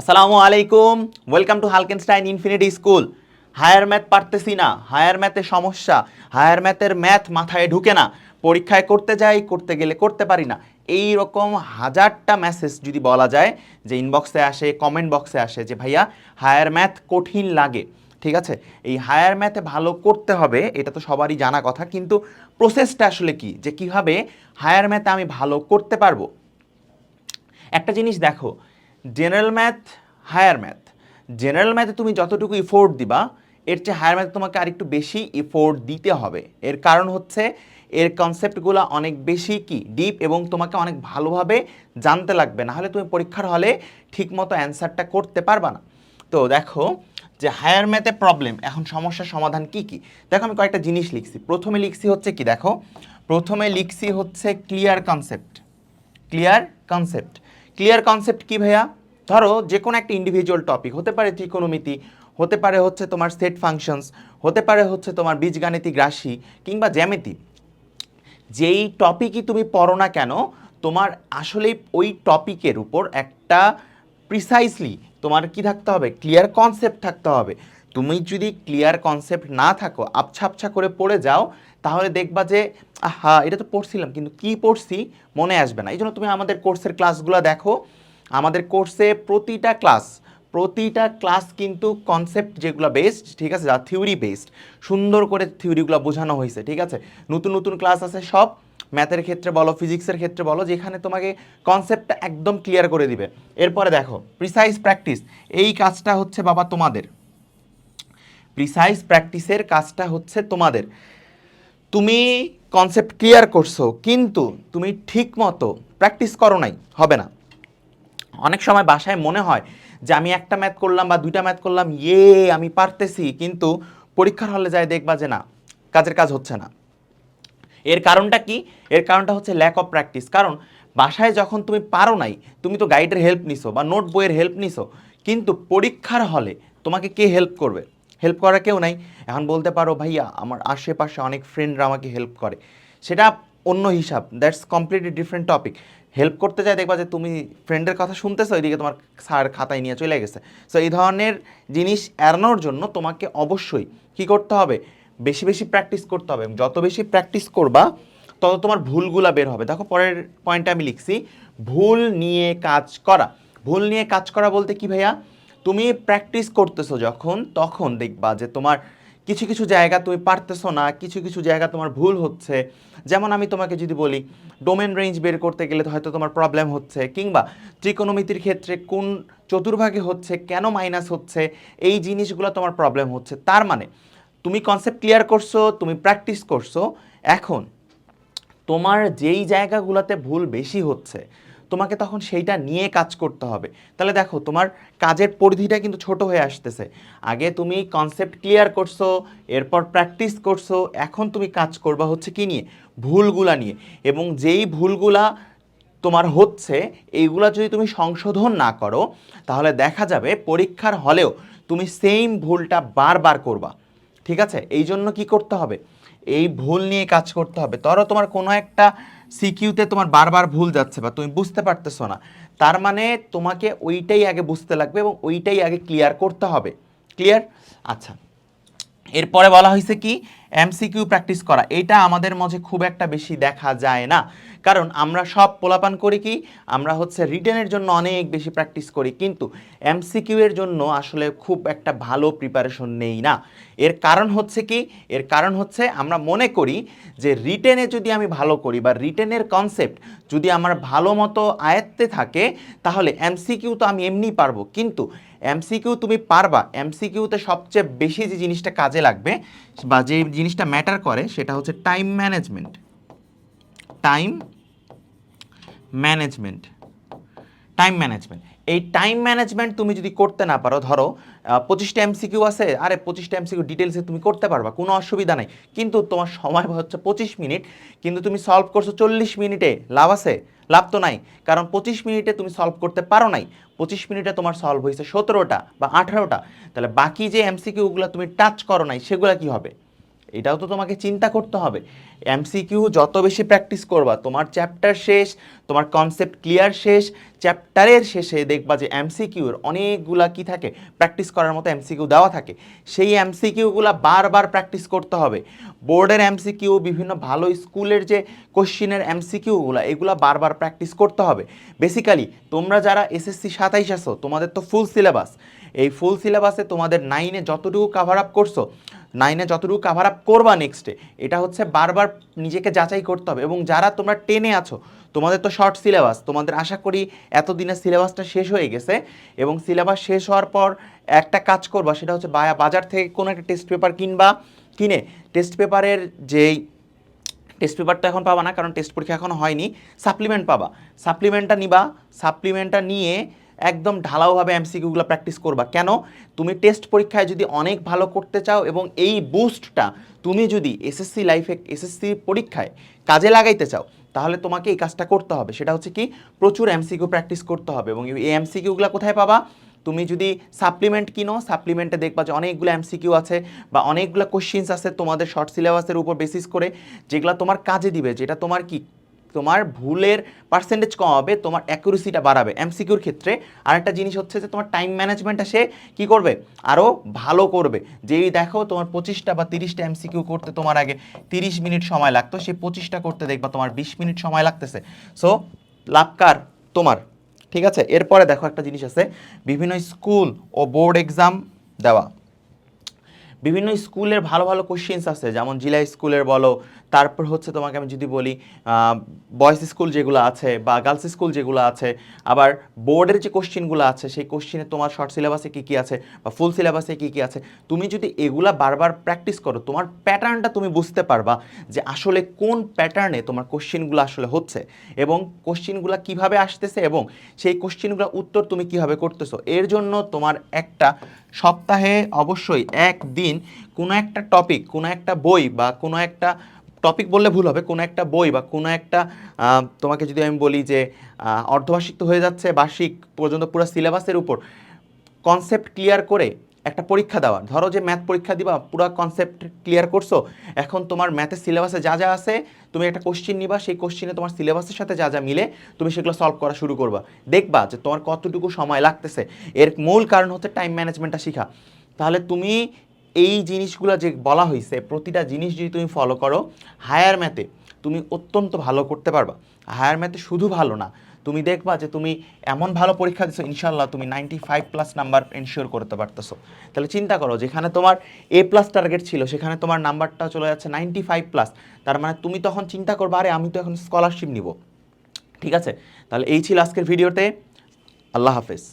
আসসালামু আলাইকুম welcome to হালকেনস্টাইন ইনফিনিটি স্কুল হায়ার ম্যাথ পারতেছি না হায়ার ম্যাথের সমস্যা হায়ার ম্যাথের ম্যাথ মাথায় ঢুকে না। পরীক্ষায় করতে যাই, করতে গেলে করতে পারি না। এই রকম হাজারটা মেসেজ যদি বলা যায়, যে ইনবক্সে আসে কমেন্ট বক্সে আসে, যে ভাইয়া হায়ার ম্যাথ কঠিন লাগে, ঠিক আছে? এই হায়ার ম্যাথে ভালো করতে হবে, এটা তো সবারই জানা কথা, কিন্তু প্রসেসটা আসলে কি? যে কীভাবে হায়ার ম্যাথে আমি ভালো করতে পারব? একটা জিনিস দেখো general math higher math general ম্যাথে তুমি যতটুকু ইফোর্ট দিবা, এর চেয়ে হায়ার ম্যাথে তোমাকে আরেকটু বেশি ইফোর্ট দিতে হবে। এর কারণ হচ্ছে, এর কনসেপ্টগুলো অনেক বেশি কি? ডিপ এবং তোমাকে অনেক ভালোভাবে জানতে লাগবে। না হলে তুমি পরীক্ষার হলে ঠিকমতো অ্যান্সারটা করতে পারবা না। তো দেখো, যে হায়ার ম্যাথে প্রবলেম এখন সমস্যার সমাধান কি কি? দেখো আমি কয়েকটা জিনিস লিখছি। প্রথমে লিখছি হচ্ছে কি? দেখো, প্রথমে লিখছি হচ্ছে clear concept clear concept clear concept কি ভাইয়া? ধরো যে কোনো একটা ইন্ডিভিজুয়াল টপিক হতে পারে ত্রিকোণমিতি হতে পারে হচ্ছে তোমার সেট ফাংশনস হতে পারে হচ্ছে তোমার বীজগাণিতিক রাশি কিংবা জ্যামিতি। যেই টপিকই তুমি পড়ো না কেন, তোমার আসলে ওই টপিকের উপর একটা প্রিসাইসলি তোমার কি থাকতে হবে? ক্লিয়ার কনসেপ্ট থাকতে হবে। তুমি যদি ক্লিয়ার কনসেপ্ট না থাকো আবছা আবছা করে পড়ে যাও, তাহলে দেখবা যে, আহা, এটা তো পড়ছিলাম, কিন্তু কি পড়ছি মনে আসবে না। এই জন্য তুমি আমাদের কোর্সের ক্লাসগুলো দেখো। আমাদের কোর্সে প্রতিটা ক্লাস প্রতিটা ক্লাস কিন্তু কনসেপ্ট যেগুলো বেসড ঠিক আছে, যা থিওরি বেসড সুন্দর করে থিওরিগুলো বোঝানো হয়েছে, ঠিক আছে? নতুন নতুন ক্লাস আছে সব ম্যাথের ক্ষেত্রে বলো ফিজিক্সের ক্ষেত্রে বলো, যেখানে তোমাকে কনসেপ্টটা একদম ক্লিয়ার করে দিবে। এরপরে দেখো প্রিসাইজ প্র্যাকটিস এই কাজটা হচ্ছে বাবা তোমাদের। প্রিসাইজ প্র্যাকটিসের কাজটা হচ্ছে তোমাদের। তুমি কনসেপ্ট ক্লিয়ার করছ, কিন্তু তুমি ঠিক মতো প্র্যাকটিস করো নাই, হবে না। অনেক সময় বাসায় মনে হয় যে আমি একটা ম্যাথ করলাম বা দুইটা ম্যাথ করলাম ইয়ে আমি পারতেছি, কিন্তু পরীক্ষার হলে যায় দেখবা যে না, কাজের কাজ হচ্ছে না। এর কারণটা কি? এর কারণটা হচ্ছে ল্যাক অফ প্র্যাকটিস কারণ বাসায় যখন তুমি পারো নাই, তুমি তো গাইডের হেল্প নিছো বা নোট বইয়ের হেল্প নিছো, কিন্তু পরীক্ষার হলে তোমাকে কে হেল্প করবে? হেল্প করা কেউ নাই। এখন বলতে পারো ভাইয়া আমার আশেপাশে অনেক ফ্রেন্ডরা আমাকে হেল্প করে। সেটা অন্য হিসাব that's completely different topic help করতে চাই দেখবা যে তুমি ফ্রেন্ডের কথা শুনতেছো, এদিকে তোমার স্যার খাতায় নিয়ে চলে গেছে। সো এই ধরনের জিনিস এড়ানোর জন্য তোমাকে অবশ্যই কি করতে হবে? বেশি বেশি প্র্যাকটিস করতে হবে। যত বেশি প্র্যাকটিস করবা, তত তোমার ভুলগুলা বের হবে। দেখো, পরের পয়েন্টে আমি লিখছি, ভুল নিয়ে কাজ করা। ভুল নিয়ে কাজ করা বলতে কি ভাইয়া? তুমি প্র্যাকটিস করতেছো যখন, তখন দেখবা যে তোমার কিছু কিছু জায়গা তুমি পারতেছো না, কিছু কিছু জায়গা তোমার ভুল হচ্ছে। যেমন আমি তোমাকে যদি বলি ডোমেন রেঞ্জ বের করতে গেলে হয়তো তোমার প্রবলেম হচ্ছে, কিংবা ত্রিকোণমিতির ক্ষেত্রে কোন চতুর্ভাগে হচ্ছে, কেন মাইনাস হচ্ছে, এই জিনিসগুলো তোমার প্রবলেম হচ্ছে। তার মানে তুমি কনসেপ্ট ক্লিয়ার করছ, তুমি প্র্যাকটিস করছ, এখন তোমার যেই জায়গাগুলোতে ভুল বেশি হচ্ছে তোমাকে তখন সেইটা নিয়ে কাজ করতে হবে। তাহলে দেখো, তোমার কাজের পরিধিটা কিন্তু ছোট হয়ে আসতেছে। আগে তুমি কনসেপ্ট ক্লিয়ার করছ, এরপর প্র্যাকটিস করছ, এখন তুমি কাজ করবা হচ্ছে কি নিয়ে? ভুলগুলা নিয়ে। এবং যেই ভুলগুলা তোমার হচ্ছে, এইগুলা যদি তুমি সংশোধন না করো, তাহলে দেখা যাবে পরীক্ষার হলেও তুমি সেম ভুলটা বারবার করবা। ঠিক আছে? এই জন্য কী করতে হবে? এই ভুল নিয়ে কাজ করতে হবে। ধরো তোমার কোনো একটা সিকিউতে তোমার বারবার ভুল যাচ্ছে বা তুমি বুঝতে পারতেছো না, তার মানে তোমাকে ওইটাই আগে বুঝতে লাগবে এবং ওইটাই আগে ক্লিয়ার করতে হবে। ক্লিয়ার আচ্ছা। এরপরে বলা হয়েছে কি এমসিকিউ প্র্যাকটিস করা, এটা আমাদের মাঝে খুব একটা বেশি দেখা যায় না। কারণ আমরা সব পোলাপান করি কি, আমরা হচ্ছে রিটেনের জন্য অনেক বেশি প্র্যাকটিস করি, কিন্তু এমসিকিউ এর জন্য আসলে খুব একটা ভালো প্রিপারেশন নেই না। এর কারণ হচ্ছে কি, এর কারণ হচ্ছে আমরা মনে করি যে রিটেনে যদি আমি ভালো করি বা রিটেনের কনসেপ্ট যদি আমার ভালো মতো আয়ত্তে থাকে, তাহলে এমসিকিউ তো আমি এমনি পারব। কিন্তু এমসিকিউ তুমি পারবা এমসিকিউতে সবচেয়ে বেশি যে জিনিসটা কাজে লাগবে বা যে জিনিসটা ম্যাটার করে সেটা হচ্ছে time management time management time management এই টাইম ম্যানেজমেন্ট তুমি যদি করতে না পারো, ধরো পঁচিশটা এমসিকিউ আছে, আরে পঁচিশটা এমসিকিউ ডিটেলসে তুমি করতে পারবা, কোনো অসুবিধা নাই। কিন্তু তোমার সময় হচ্ছে পঁচিশ মিনিট, কিন্তু তুমি সলভ করছ চল্লিশ মিনিটে, লাভ আছে? লাভ তো নাই। কারণ পঁচিশ মিনিটে তুমি সলভ করতে পারো নাই। পঁচিশ মিনিটে তোমার সলভ হয়েছে সতেরোটা বা আঠারোটা। তাহলে বাকি যে এমসিকিউগুলো তুমি টাচ করো নাই, সেগুলো কি হবে? এটাও তো তোমাকে চিন্তা করতে হবে। এমসিকিউ যত বেশি প্র্যাকটিস করবা, তোমার চ্যাপ্টার শেষ, তোমার কনসেপ্ট ক্লিয়ার শেষ চ্যাপ্টারের শেষে দেখবা যে এমসিকিউর অনেকগুলা কি থাকে? প্র্যাকটিস করার মতো এমসিকিউ দেওয়া থাকে। সেই এমসিকিউগুলা বারবার প্র্যাকটিস করতে হবে। বোর্ডের এমসিকিউ বিভিন্ন ভালো স্কুলের যে কোশ্চিনের এমসিকিউগুলো এগুলো বারবার প্র্যাকটিস করতে হবে। বেসিক্যালি তোমরা যারা এসএসসি সাতাইশ আসো তোমাদের তো ফুল সিলেবাস এই ফুল সিলেবাসে তোমাদের নাইনে যতটুকু কাভার আপ করছ নাইনে যতটুকু কাভার আপ করবা নেক্সটে এটা হচ্ছে বারবার নিজেকে যাচাই করতে হবে। এবং যারা তোমরা টেনে আছো, তোমাদের তো শর্ট সিলেবাস তোমাদের আশা করি এতদিনের সিলেবাসটা শেষ হয়ে গেছে। এবং সিলেবাস শেষ হওয়ার পর একটা কাজ করবা, সেটা হচ্ছে বাজার থেকে কোনো একটা টেস্ট পেপার কিনবা, কিনে টেস্ট পেপারের যেই টেস্ট পেপারটা এখন পাবা না, কারণ টেস্ট পরীক্ষা এখনও হয়নি সাপ্লিমেন্ট পাবা। সাপ্লিমেন্টটা নিবা সাপ্লিমেন্টটা নিয়ে একদম ঢালাওভাবে এমসিকিউগুলো প্র্যাকটিস করবা। কেন? তুমি টেস্ট পরীক্ষায় যদি অনেক ভালো করতে চাও এবং এই বুস্টটা তুমি যদি এসএসসি লাইফে এসএসসি পরীক্ষায় কাজে লাগাইতে চাও, তাহলে তোমাকে এই কাজটা করতে হবে। সেটা হচ্ছে কি? প্রচুর এমসিকিউ প্র্যাকটিস করতে হবে এবং এই এমসিকিউগুলো কোথায় পাবা? তুমি যদি সাপ্লিমেন্ট কিনো সাপ্লিমেন্টে দেখবা যে অনেকগুলো এমসিকিউ আছে বা অনেকগুলো কোশ্চিনস আছে তোমাদের শর্ট সিলেবাসের উপর বেসিস করে, যেগুলো তোমার কাজে দিবে, যেটা তোমার কি তোমার ভুলের পার্সেন্টেজ কমাবে, তোমার অ্যাকুরেসিটা বাড়াবে। এমসিকিউর ক্ষেত্রে আরেকটা জিনিস হচ্ছে যে, তোমার টাইম ম্যানেজমেন্টটা সে কী করবে? আরও ভালো করবে। যেই দেখো তোমার পঁচিশটা বা তিরিশটা এমসিকিউ করতে তোমার আগে তিরিশ মিনিট সময় লাগতো, সে পঁচিশটা করতে দেখবা তোমার বিশ মিনিট সময় লাগতেছে। সো লাভকার তোমার। ঠিক আছে? এরপরে দেখো একটা জিনিস আছে। বিভিন্ন স্কুল ও বোর্ড এক্সাম দেওয়া। বিভিন্ন স্কুলের ভালো ভালো কোশ্চেন্স আছে, যেমন জিলা স্কুলের বলো, তারপর হচ্ছে তোমাকে আমি যদি বলি বয়েজ স্কুল যেগুলো আছে বা গার্লস স্কুল যেগুলো আছে, আবার বোর্ডের যে কোশ্চেনগুলো আছে, সেই কোশ্চেনে তোমার শর্ট সিলেবাসে কী কী আছে বা ফুল সিলেবাসে কী কী আছে, তুমি যদি এগুলা বারবার প্র্যাকটিস করো, তোমার প্যাটার্নটা তুমি বুঝতে পারবা যে আসলে কোন প্যাটার্নে তোমার কোশ্চেনগুলো আসলে হচ্ছে এবং কোশ্চেনগুলো কীভাবে আসতেছে এবং সেই কোশ্চেনগুলোর উত্তর তুমি কীভাবে করতেছো। এর জন্য তোমার একটা সপ্তাহে অবশ্যই একদিন কোনো একটা টপিক কোনো একটা বই বা কোনো একটা টপিক বললে ভুল হবে, কোনো একটা বই বা কোনো একটা তোমাকে যদি আমি বলি যে অর্ধবার্ষিক তো হয়ে যাচ্ছে বার্ষিক পর্যন্ত পুরো সিলেবাসের উপর কনসেপ্ট ক্লিয়ার করে একটা পরীক্ষা দেওয়া। ধরো যে ম্যাথ পরীক্ষা দিবা, পুরো কনসেপ্ট ক্লিয়ার করছ, এখন তোমার ম্যাথের সিলেবাসে যা যা আছে, তুমি একটা কোশ্চিন নিবা, সেই কোশ্চিনে তোমার সিলেবাসের সাথে যা যা মিলে তুমি সেগুলো সলভ করা শুরু করবা। দেখবা যে তোমার কতটুকু সময় লাগতেছে। এর মূল কারণ হচ্ছে টাইম ম্যানেজমেন্টটা শেখা। তাহলে তুমি এই জিনিসগুলো যে বলা হয়েছে প্রতিটা জিনিস যদি তুমি ফলো করো হায়ার ম্যাথে তুমি অত্যন্ত ভালো করতে পারবা। হায়ার ম্যাথে শুধু ভালো না, তুমি দেখবা যে তুমি এমন ভালো পরীক্ষা দিছো ইনশাল্লাহ তুমি ninety five plus number ensure করতে পারতেছো। তাহলে চিন্তা করো, যেখানে তোমার এ প্লাস টার্গেট ছিল, সেখানে তোমার নাম্বারটা চলে যাচ্ছে নাইনটি ফাইভ প্লাস তার মানে তুমি তখন চিন্তা করবে, আরে, আমি তো এখন স্কলারশিপ নিব। ঠিক আছে? তাহলে এই ছিল আজকের ভিডিওতে। আল্লাহ হাফেজ।